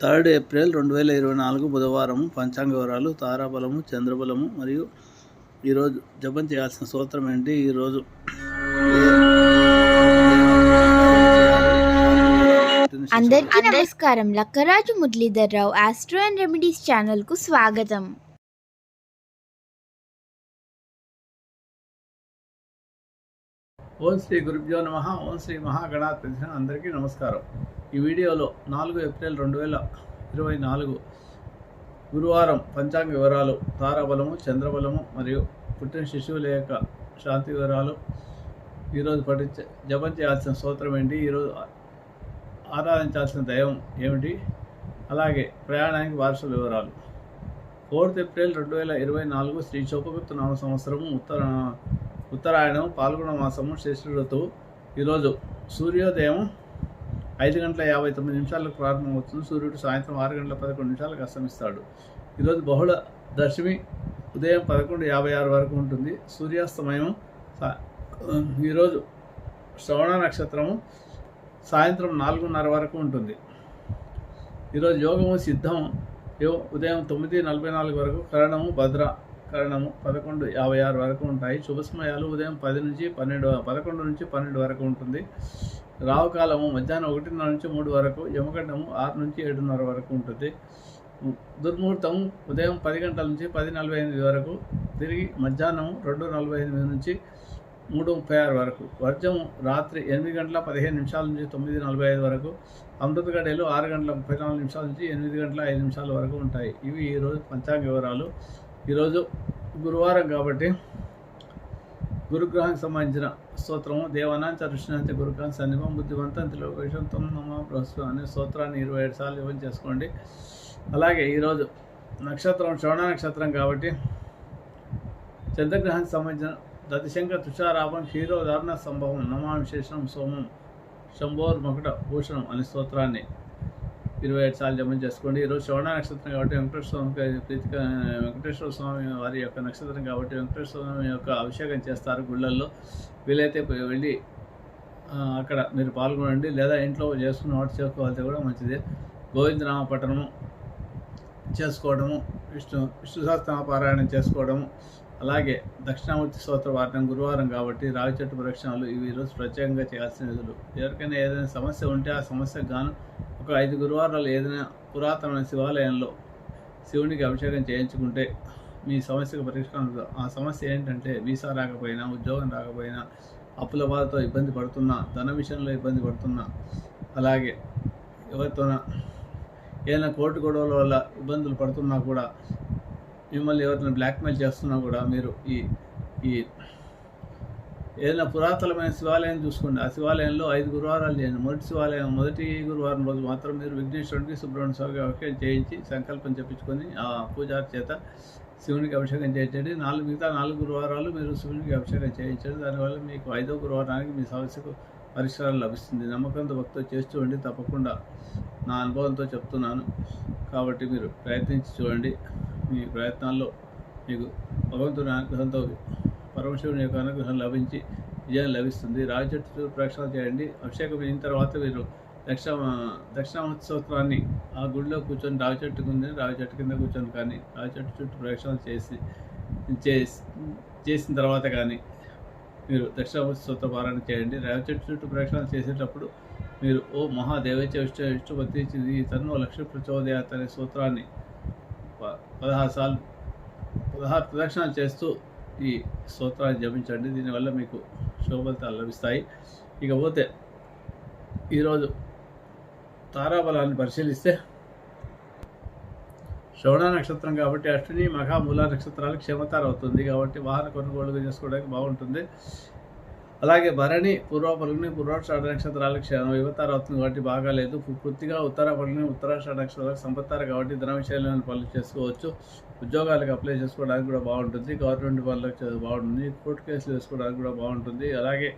Third April రెండు వేల ఇరవై నాలుగు బుధవారం పంచాంగ వివరాలు తారాబలము చంద్రబలము మరియు ఈరోజు జపం చేయాల్సిన సూత్రం ఏంటి? ఈరోజు అందరికీ నమస్కారం. Lakkaraju Muralidhar Rao astro and remedies ఛానల్కు స్వాగతం. ఓం శ్రీ గురుభ్యో నమ ఓం శ్రీ మహాగణాధిపతి అందరికీ నమస్కారం. ఈ వీడియోలో నాలుగు ఏప్రిల్ రెండు వేల ఇరవై నాలుగు గురువారం పంచాంగ వివరాలు తారాబలము చంద్రబలము మరియు పుట్టిన శిశువుల యొక్క శాంతి వివరాలు. ఈరోజు పఠించే జపం చేయాల్సిన స్తోత్రం ఏంటి? ఈరోజు ఆరాధించాల్సిన దైవం ఏమిటి? అలాగే ప్రయాణానికి వారసుల వివరాలు. ఫోర్త్ ఏప్రిల్ రెండు వేల ఇరవై నాలుగు శ్రీ చోపగుప్త నామ సంవత్సరము ఉత్తర ఉత్తరాయణం పాల్గొన మాసము శ్రేష్ఠ ఋతువు. ఈరోజు సూర్యోదయం ఐదు గంటల యాభై తొమ్మిది నిమిషాలకు ప్రారంభమవుతుంది సూర్యుడు సాయంత్రం ఆరు గంటల పదకొండు నిమిషాలకు అస్తమిస్తాడు. ఈరోజు బహుళ దశమి ఉదయం పదకొండు యాభై ఆరు వరకు ఉంటుంది. సూర్యాస్తమయం సా- ఈరోజు శ్రవణ నక్షత్రము సాయంత్రం నాలుగున్నర వరకు ఉంటుంది. ఈరోజు యోగము సిద్ధం యో ఉదయం తొమ్మిది నలభై నాలుగు వరకు కరణము భద్ర కరణము పదకొండు యాభై ఆరు వరకు ఉంటాయి. శుభస్మయాలు ఉదయం పది నుంచి పన్నెండు పదకొండు నుంచి పన్నెండు వరకు ఉంటుంది. రావుకాలము మధ్యాహ్నం ఒకటిన్నర నుంచి మూడు వరకు యమగండము ఆరు నుంచి ఏడున్నర వరకు ఉంటుంది. దుర్ముహూర్తం ఉదయం పది గంటల నుంచి పది నలభై ఎనిమిది వరకు తిరిగి మధ్యాహ్నం రెండు నలభై ఎనిమిది నుంచి మూడు ముప్పై ఆరు వరకు వర్జము రాత్రి ఎనిమిది గంటల పదిహేను నిమిషాల నుంచి తొమ్మిది నలభై ఐదు వరకు అమృత గడియలు ఆరు గంటల ముప్పై నాలుగు నిమిషాల నుంచి ఎనిమిది గంటల ఐదు నిమిషాల వరకు ఉంటాయి. ఇవి ఈరోజు పంచాంగ వివరాలు. ఈరోజు గురువారం కాబట్టి గురుగ్రహానికి సంబంధించిన స్తోత్రము. దేవనాంచ ఋషినాంచ గురుగ్రహం సన్నిమం బుద్ధివంతం త్రిలోకేశం తొమ్ నమ ప్రస్తుతం అనే స్తోత్రాన్ని ఇరవై ఏడు సార్లు ఇవ్వం చేసుకోండి. అలాగే ఈరోజు నక్షత్రం శ్రవణ నక్షత్రం కాబట్టి చంద్రగ్రహానికి సంబంధించిన దతిశంక తుషారాపం క్షీరోధారణ సంభవం నమా విశేషణం సోమం శంభోర్ మకుట భూషణం అనే స్తోత్రాన్ని ఇరవై ఐదు సార్లు జపం చేసుకోండి. ఈరోజు శ్రవణ నక్షత్రం కాబట్టి వెంకటేశ్వర స్వామి ప్రీతిక వెంకటేశ్వర స్వామి వారి యొక్క నక్షత్రం కాబట్టి వెంకటేశ్వర స్వామి యొక్క అభిషేకం చేస్తారు గుళ్ళల్లో. వీలైతే వెళ్ళి అక్కడ మీరు పాల్గొనండి. లేదా ఇంట్లో చేసుకున్న వాటి చేసుకోవాలంటే కూడా మంచిదే. గోవిందనామ పఠనము చేసుకోవడము విష్ణు విష్ణు సహస్రనామ పారాయణం చేసుకోవడము అలాగే దక్షిణామూర్తి స్తోత్ర వారణం గురువారం కాబట్టి రావి చెట్టు ప్రక్షణాలు ఇవి ఈరోజు ప్రత్యేకంగా చేయాల్సిన విధులు. ఎవరికైనా ఏదైనా సమస్య ఉంటే ఆ సమస్యకు గాను ఒక ఐదు గురువారాలు ఏదైనా పురాతనమైన శివాలయంలో శివునికి అభిషేకం చేయించుకుంటే మీ సమస్యకు పరిష్కారం ఆ సమస్య ఏంటంటే వీసా రాకపోయినా ఉద్యోగం రాకపోయినా అప్పుల బాధతో ఇబ్బంది పడుతున్నా ధన విషయంలో ఇబ్బంది పడుతున్నా అలాగే ఎవరితోన ఏదైనా కోర్టు గొడవల వల్ల ఇబ్బందులు పడుతున్నా కూడా మిమ్మల్ని ఎవరిని బ్లాక్మెయిల్ చేస్తున్నా కూడా మీరు ఈ ఈ ఏదైనా పురాతనమైన శివాలయం చూసుకోండి. ఆ శివాలయంలో ఐదు గురువారాలు చేయండి. మొదటి శివాలయం మొదటి గురువారం రోజు మాత్రం మీరు విఘ్నేశ్వరుడికి సుబ్రహ్మణ్య స్వామికి అభిషేకం చేయించి సంకల్పం చెప్పించుకొని ఆ పూజారి చేత శివునికి అభిషేకం చేయించండి. నాలుగు మిగతా నాలుగు గురువారాలు మీరు శివునికి అభిషేకం చేయించండి. దానివల్ల మీకు ఐదో గురువారానికి మీ సమస్యకు పరిష్కారం లభిస్తుంది. నమ్మకంతో భక్తితో చేస్తూ ఉండి తప్పకుండా నా అనుభవంతో చెప్తున్నాను. కాబట్టి మీరు ప్రయత్నించి చూడండి. మీ ప్రయత్నాల్లో మీకు భగవంతుని అనుగ్రహంతో పరమశివుని యొక్క అనుగ్రహం లభించి విజయం లభిస్తుంది. రావి ప్రక్షాళన చేయండి. అభిషేకం అయిన తర్వాత మీరు దక్షిణ దక్షిణామూర్తి స్తోత్రాన్ని ఆ గుడిలో కూర్చొని రావి చెట్టు కింద రావి చెట్టు కింద కూర్చొని కానీ రావి చెట్టు చుట్టూ ప్రవేశాలు చేసి చేసి చేసిన తర్వాత కానీ మీరు దక్షిణామూర్తి స్తోత్ర పారాయణ చేయండి. రావి చెట్టు చుట్టూ ప్రక్షణ చేసేటప్పుడు మీరు ఓ మహాదేవచ విష్ణు విష్ణుపతి ఈ తన్ను లక్ష్మీ ప్రచోదయాత్ అనే సూత్రాన్ని ప- పదహారు సార్లు పదహారు ప్రదక్షిణాలు చేస్తూ ఈ స్తోత్రాన్ని జపించండి. దీనివల్ల మీకు శుభఫలితాలు లభిస్తాయి. ఇకపోతే ఈరోజు తారాబలాన్ని పరిశీలిస్తే శ్రవణ నక్షత్రం కాబట్టి అశ్విని మఖ నక్షత్రాలు క్షేమతారవుతుంది కాబట్టి వాహన కొనుగోలు చేసుకోవడానికి బాగుంటుంది. అలాగే భరణి పూర్వ పలుగుని పూర్వాషాఢ నక్షత్రాలకు క్షణం యువతార అవుతుంది కాబట్టి బాగాలేదు పూర్తిగా ఉత్తర పలుగుని ఉత్తరాషాఢ నక్షత్రాలకు సంపత్తారు కాబట్టి ధన విషయాల్లో పనులు చేసుకోవచ్చు. ఉద్యోగాలకు అప్లై చేసుకోవడానికి కూడా బాగుంటుంది. గవర్నమెంట్ పనులకు బాగుంటుంది. కోర్టు కేసులు వేసుకోవడానికి కూడా బాగుంటుంది. అలాగే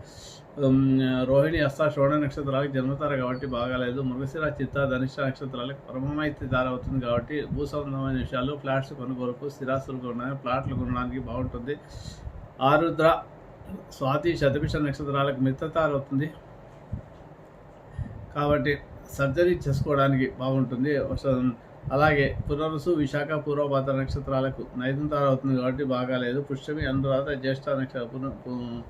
రోహిణి అస్తా శ్రవణ నక్షత్రాలకు జన్మతార కాబట్టి బాగాలేదు మృగశిర చిత్త ధనిష్ట నక్షత్రాలకు పరమమైతే దారవుతుంది కాబట్టి భూ సంబంధమైన విషయాలు ఫ్లాట్స్ కొనుగోలుకు స్థిరాస్తులు కొనడానికి ప్లాట్లు కొనడానికి బాగుంటుంది. ఆరుద్ర స్వాతి శతభిష నక్షత్రాలకు మిత్రతారు అవుతుంది కాబట్టి సర్జరీ చేసుకోవడానికి బాగుంటుంది. అలాగే పునరుసు విశాఖ పూర్వపాత నక్షత్రాలకు నైదంతార అవుతుంది కాబట్టి బాగాలేదు పుష్యమి అనురాధ జ్యేష్ఠ నక్షత్ర పున- పు-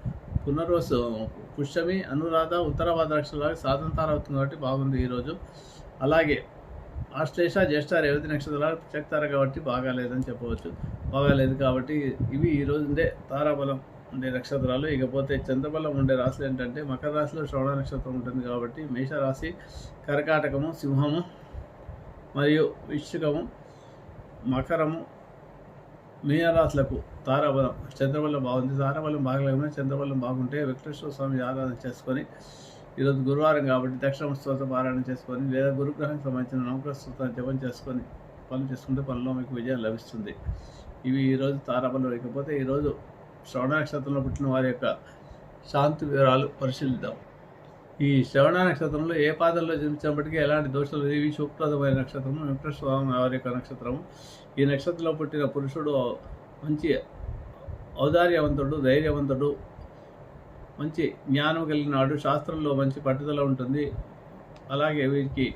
పునర్వసు పుష్యమి అనురాధ ఉత్తరపాత నక్షత్రాలకు సాధంతారు అవుతుంది కాబట్టి బాగుంది ఈరోజు. అలాగే ఆశ్లేష జ్యేష్ఠ రేవతి నక్షత్రాలు చెక్తారు కాబట్టి బాగాలేదని చెప్పవచ్చు. బాగాలేదు కాబట్టి ఇవి ఈ ఉండే తారాబలం ఉండే నక్షత్రాలు. ఇకపోతే చంద్రబలం ఉండే రాశులు ఏంటంటే మకర రాశిలో శ్రవణ నక్షత్రం ఉంటుంది కాబట్టి మేషరాశి కర్కాటకము సింహము మరియు వృశ్చికము మకరము మీనరాశులకు తారాబలం. చంద్రబలం బాగుంది. తారాబలం బాగలేకపోయినా చంద్రబలం బాగుంటే వెంకటేశ్వర స్వామి ఆరాధన చేసుకొని ఈరోజు గురువారం కాబట్టి దక్షిణ స్తోత్ర పారాయణ చేసుకొని లేదా గురుగ్రహానికి సంబంధించిన నవగ్రహ స్తోత్రాన్ని జపం చేసుకొని పనులు చేసుకుంటే పనిలో మీకు విజయం లభిస్తుంది. ఇవి ఈరోజు తారాబలం. ఇకపోతే ఈరోజు శ్రవణ నక్షత్రంలో పుట్టిన వారి యొక్క శాంతి వివరాలు పరిశీలిద్దాం. ఈ శ్రవణ నక్షత్రంలో ఏ పాదంలో జన్మించినప్పటికీ ఎలాంటి దోషాలు లేవు. శుభప్రదమైన నక్షత్రము వెంకటేశ్వర స్వామి వారి యొక్క నక్షత్రము. ఈ నక్షత్రంలో పుట్టిన పురుషుడు మంచి ఔదార్యవంతుడు ధైర్యవంతుడు మంచి జ్ఞానం కలిగినాడు శాస్త్రంలో మంచి పట్టుదల ఉంటుంది. అలాగే వీరికి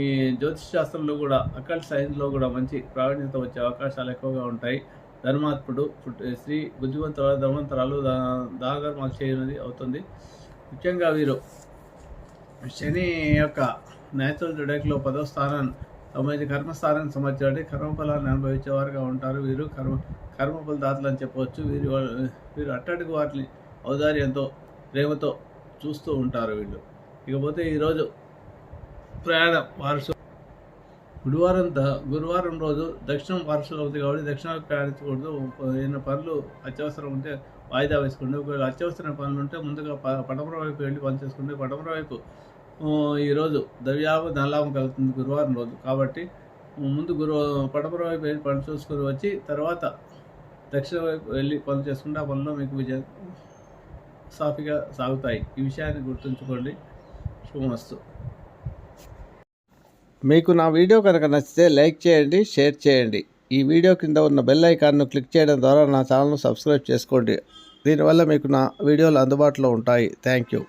ఈ జ్యోతిష్ శాస్త్రంలో కూడా అకల్ట్ సైన్స్లో కూడా మంచి ప్రావీణ్యత వచ్చే అవకాశాలు ఎక్కువగా ఉంటాయి. ధర్మాత్ముడు శ్రీ బుద్ధివంతుల ధర్మంతరాలు దా- దాన చేయనది అవుతుంది. ముఖ్యంగా వీరు శని యొక్క నేచురల్ జుడేక్లో పదో స్థానాన్ని తొమ్మిది కర్మస్థానాన్ని సంబంధించి కర్మఫలాన్ని అనుభవించేవారుగా ఉంటారు. వీరు కర్మ కర్మఫల దాతలు అని చెప్పవచ్చు. వీరు వీరు అట్టడుగు వాటిని ఔదార్యంతో ప్రేమతో చూస్తూ ఉంటారు వీళ్ళు. ఇకపోతే ఈరోజు ప్రయాణం వారసు గురువారం గురువారం రోజు దక్షిణం వారసులు అవుతుంది కాబట్టి దక్షిణ ప్రయాణించకూడదు. ఏమైనా పనులు అత్యవసరం ఉంటే వాయిదా వేసుకోండి. ఒకవేళ అత్యవసరమైన పనులు ఉంటే ముందుగా పడమర వైపు వెళ్ళి పని చేసుకుంటే పడమర వైపు ఈరోజు దవ్యాభ నల్లాభం కలుగుతుంది గురువారం రోజు. కాబట్టి ముందు గురు పడమర వైపు వెళ్ళి పని చూసుకొని వచ్చి తర్వాత దక్షిణ వైపు వెళ్ళి పనులు చేసుకుంటే ఆ పనిలో మీకు విజయం సాఫీగా సాగుతాయి. ఈ విషయాన్ని గుర్తుంచుకోండి. శుభమస్తు. మీకు నా వీడియో కనుక నచ్చితే లైక్ చేయండి షేర్ చేయండి. ఈ వీడియో కింద ఉన్న బెల్ ఐకాన్ను క్లిక్ చేయడం ద్వారా నా ఛానల్ను సబ్స్క్రైబ్ చేసుకోండి. దీనివల్ల మీకు నా వీడియోలు అందుబాటులో ఉంటాయి. Thank you.